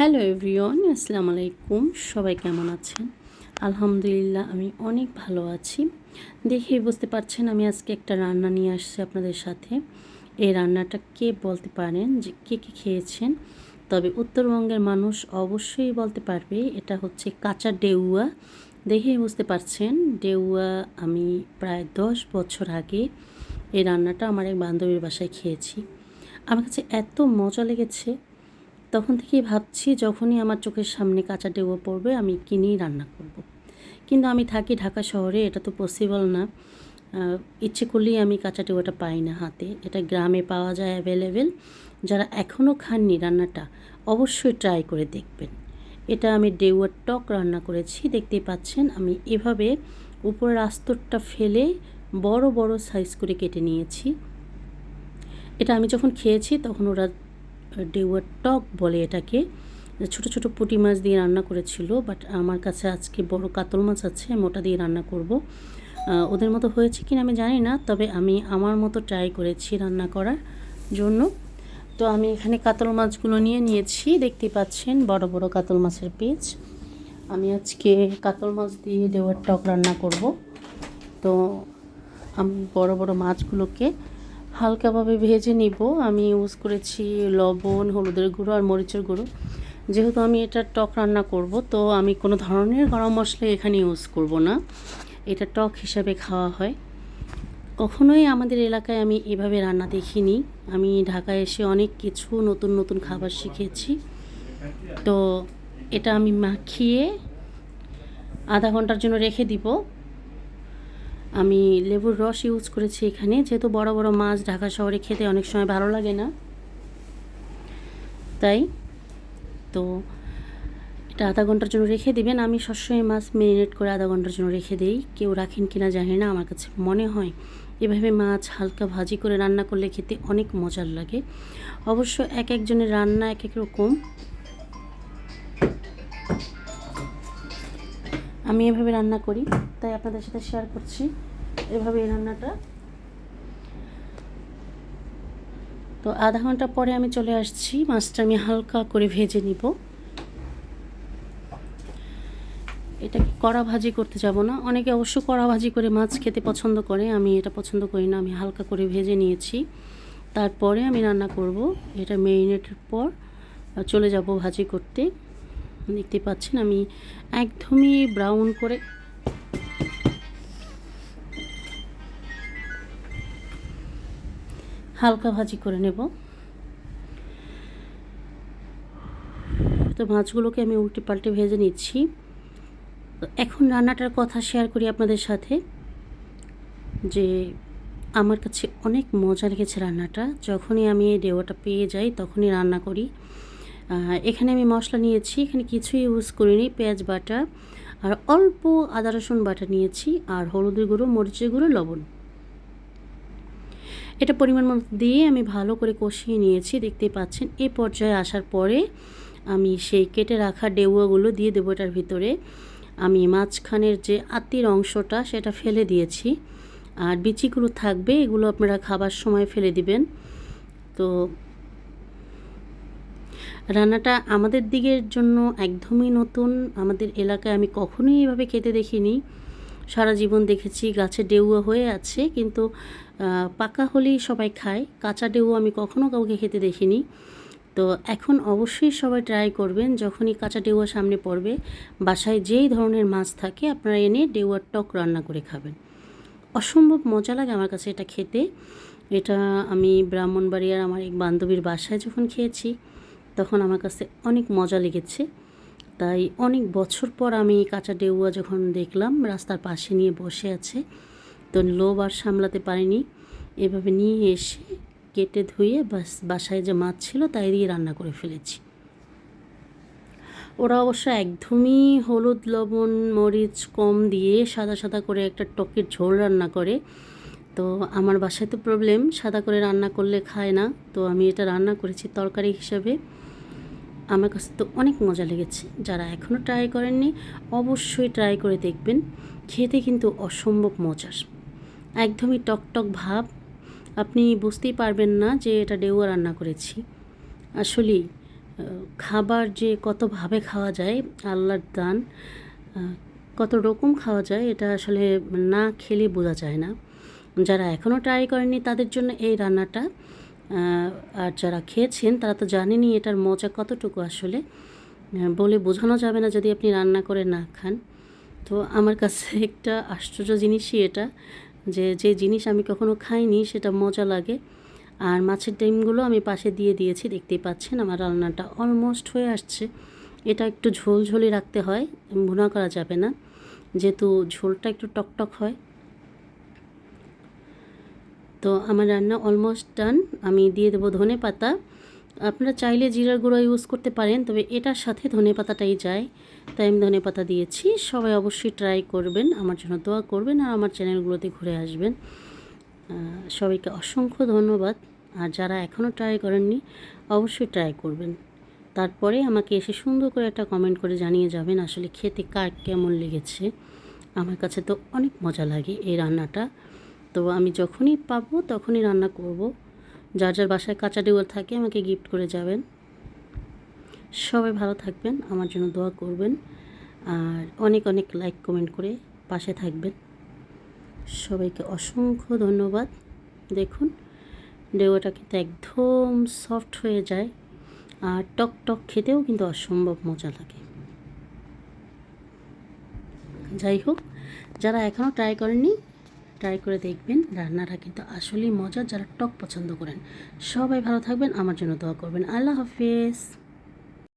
Hello everyone, আসসালামু আলাইকুম। সবাই কেমন আছেন? আলহামদুলিল্লাহ, আমি অনেক ভালো আছি। দেখেই বুঝতে পারছেন, আমি আজকে একটা রান্না নিয়ে আসছি আপনাদের সাথে। এই রান্নাটা কে বলতে পারেন যে কে কে খেয়েছেন? তবে উত্তরবঙ্গের মানুষ অবশ্যই বলতে পারবে, এটা হচ্ছে কাঁচা ডেউয়া। দেখেই বুঝতে পারছেন, ডেউয়া আমি প্রায় দশ বছর আগে এই রান্নাটা আমার এক বান্ধবীর বাসায় খেয়েছি। আমার কাছে এত মজা লেগেছে তখন থেকেই ভাবছি যখনই আমার চোখের সামনে কাঁচা ডেউয়া পড়বে, আমি কিনেই রান্না করব। কিন্তু আমি থাকি ঢাকা শহরে, এটা তো পসিবল না। ইচ্ছে করলেই আমি কাঁচা ডেউয়াটা পাই না হাতে। এটা গ্রামে পাওয়া যায় অ্যাভেলেবেল যারা এখনও খাননি রান্নাটা, অবশ্যই ট্রাই করে দেখবেন। এটা আমি ডেউয়ার টক রান্না করেছি, দেখতেই পাচ্ছেন। আমি এভাবে উপরের আস্তরটা ফেলে বড় বড় সাইজ করে কেটে নিয়েছি। এটা আমি যখন খেয়েছি, তখন ওরা ডেউয়ার টক বলে এটাকে ছোট ছোট পুঁটি মাছ দিয়ে রান্না করেছিল বাট আমার কাছে আজকে বড় কাতল মাছ আছে, আমি ওটা দিয়ে রান্না করব। ওদের মতো হয়েছে কিনা আমি জানি না, তবে আমি আমার মতো ট্রাই করেছি রান্না করার জন্য। তো আমি এখানে কাতল মাছগুলো নিয়ে নিয়েছি, দেখতে পাচ্ছেন বড় বড় কাতল মাছের পিস আমি আজকে কাতল মাছ দিয়ে দেওয়ার টক রান্না করব। তো আমি বড় বড় মাছগুলোকে হালকাভাবে ভেজে নিব। আমি ইউজ করেছি লবণ, হলুদের গুঁড়ো আর মরিচের গুঁড়ো। যেহেতু আমি এটা টক রান্না করব, তো আমি কোনো ধরনের গরম মশলা এখানে ইউজ করব না। এটা টক হিসাবে খাওয়া হয়। কখনোই আমাদের এলাকায় আমি এভাবে রান্না দেখিনি। আমি ঢাকায় এসে অনেক কিছু নতুন নতুন খাবার শিখেছি। তো এটা আমি মাখিয়ে আধা ঘণ্টার জন্য রেখে দিব। আমি লেবুর রস ইউজ করেছি এখানে। যেহেতু বড় বড় মাছ ঢাকা শহরে খেতে অনেক সময় ভালো লাগে না। তাই তো এটা আধা ঘণ্টার জন্য রেখে দিবেন। আমি সবসময় মাছ মেরিনেট করে আধা ঘণ্টার জন্য রেখে দিই। কেউ রাখেন কিনা জানি না, আমার কাছে মনে হয়। এভাবে মাছ হালকা ভাজি করে রান্না করলে খেতে অনেক মজার লাগে। অবশ্য এক একজনের রান্না এক এক রকম। আমি এভাবে রান্না করি, তাই আপনাদের সাথে শেয়ার করছি। এভাবে এই রান্নাটা। তো আধা ঘণ্টা পরে আমি চলে আসছি, মাছটা আমি হালকা করে ভেজে নিব। এটাকে কড়া ভাজি করতে যাব না? অনেকে অবশ্য কড়া ভাজি করে মাছ খেতে পছন্দ করে, আমি এটা পছন্দ করি না, আমি হালকা করে ভেজে নিয়েছি। তারপরে আমি রান্না করব, এটা মেরিনেটের পর চলে যাব ভাজি করতে। দেখতে পাচ্ছেন, আমি একদমই ব্রাউন করে হালকা ভাজি করে নেব। তো মাছগুলোকে আমি উল্টে পাল্টে ভেজে নিচ্ছি। এখন রান্নাটার কথা শেয়ার করি আপনাদের সাথে, যে আমার কাছে অনেক মজা লেগেছে রান্নাটা। যখনই আমি এই ডেওয়াটা পেয়ে যাই, তখনই রান্না করি। এখানে আমি মশলা নিয়েছি, এখানে কিছুই ইউজ করিনি, পেঁয়াজ বাটা, আর অল্প আদা রসুন বাটা নিয়েছি, আর হলুদের গুঁড়ো, মরিচের গুঁড়ো, লবণ। এটা পরিমাণ মতো দিয়ে আমি ভালো করে কষিয়ে নিয়েছি, দেখতেই পাচ্ছেন। এই পর্যায়ে আসার পরে আমি সেই কেটে রাখা ডেউয়াগুলো দিয়ে দেবো এটার ভিতরে। আমি মাঝখানের যে আতির অংশটা, সেটা ফেলে দিয়েছি। আর বিচিগুলো থাকবে, এগুলো আপনারা খাবার সময় ফেলে দিবেন। তো রান্নাটা আমাদের দিকের জন্য একদমই নতুন। আমাদের এলাকায় আমি কখনোই এভাবে খেতে দেখিনি। সারা জীবন দেখেছি গাছে ডেউয়া হয়ে আছে, কিন্তু পাকা হলেই সবাই খায়। কাঁচা ডেউয়া আমি কখনো কাউকে খেতে দেখিনি। তো এখন অবশ্যই সবাই ট্রাই করবেন, যখনই কাঁচা ডেউয়া সামনে পড়বে, বাসায় যেই ধরনের মাছ থাকে, আপনারা এনে ডেউয়ার টক রান্না করে খাবেন। অসম্ভব মজা লাগে আমার কাছে এটা খেতে। এটা আমি ব্রাহ্মণবাড়িয়ার আমার এক বান্ধবীর বাসায় যখন খেয়েছি তখন আমার কাছে অনেক মজা লেগেছে। তাই অনেক বছর পর আমি কাঁচা ডেউয়া যখন দেখলাম, রাস্তার পাশে নিয়ে বসে আছে, তো লোভ আর সামলাতে পারিনি। এভাবে নিয়ে এসে কেটে ধুয়ে বাস, বাসায় যে মাছ ছিল তাই দিয়ে রান্না করে ফেলেছি। ওরা অবশ্য একদমই হলুদ, লবণ, মরিচ কম দিয়ে সাদা সাদা করে একটা টকের ঝোল রান্না করে। তো আমার বাসায় তো প্রবলেম সাদা করে রান্না করলে খায় না। তো আমি এটা রান্না করেছি তরকারি হিসাবে। আমার কাছে তো অনেক মজা লেগেছে। যারা এখনও ট্রাই করেননি, অবশ্যই ট্রাই করে দেখবেন। খেতে কিন্তু অসম্ভব মজার। একদমই টক টক ভাব। আপনি বুঝতেই পারবেন না যে এটা ডেউয়া রান্না করেছি। আসলেই খাবার যে কতভাবে খাওয়া যায়, আল্লাহর দান কত রকম খাওয়া যায়, এটা আসলে না খেলে বোঝা যায় না। যারা এখনও ট্রাই করেনি তাদের জন্য এই রান্নাটা আর যারা খেয়েছেন, তারা তো জানেনই এটার মজা কতটুকু আসলে। বলে বোঝানো যাবে না যদি আপনি রান্না করে না খান। তো আমার কাছে একটা আশ্চর্য জিনিসই এটা, যে যে জিনিস আমি কখনো খাইনি সেটা মজা লাগে। আর মাছের ডিমগুলো আমি পাশে দিয়ে দিয়েছি, দেখতেই পাচ্ছেন আমার রান্নাটা অলমোস্ট হয়ে আসছে। এটা একটু ঝোল ঝোলই রাখতে হয় ভুনা করা যাবে না। যেহেতু ঝোলটা একটু টকটক হয় তো আমার রান্না অলমোস্ট ডান আমি দিয়ে দেবো ধনে পাতা। আপনারা চাইলে জিরার গুঁড়ো ইউজ করতে পারেন, তবে এটার সাথে ধনে পাতাটাই যায়। তাই আমি ধনে পাতা দিয়েছি। সবাই অবশ্যই ট্রাই করবেন, আমার জন্য দোয়া করবেন আর আমার চ্যানেলগুলোতে ঘুরে আসবেন। সবাইকে অসংখ্য ধন্যবাদ। আর যারা এখনও ট্রাই করেননি, অবশ্যই ট্রাই করবেন। তারপরে আমাকে এসে সুন্দর করে একটা কমেন্ট করে জানিয়ে যাবেন আসলে খেতে কার কেমন লেগেছে। আমার কাছে তো অনেক মজা লাগে এই রান্নাটা। তো আমি যখনই পাবো, তখনই রান্না করব। যার যার বাসায় কাঁচা ডেউল থাকে, আমাকে গিফট করে যাবেন। সবাই ভালো থাকবেন, আমার জন্য দোয়া করবেন। আর অনেক অনেক লাইক কমেন্ট করে পাশে থাকবেন। সবাইকে অসংখ্য ধন্যবাদ। দেখুন ডেউটা কিন্তু একদম সফট হয়ে যায়। আর টক টক খেতেও কিন্তু অসম্ভব মজা লাগে। যাই হোক, যারা এখনও ট্রাই করেননি ট্রাই করে দেখবেন। রান্নাটা কিন্তু আসলেই মজা যারা টক পছন্দ করেন। সবাই ভালো থাকবেন, আমার জন্য দোয়া করবেন। আল্লাহ হাফিজ।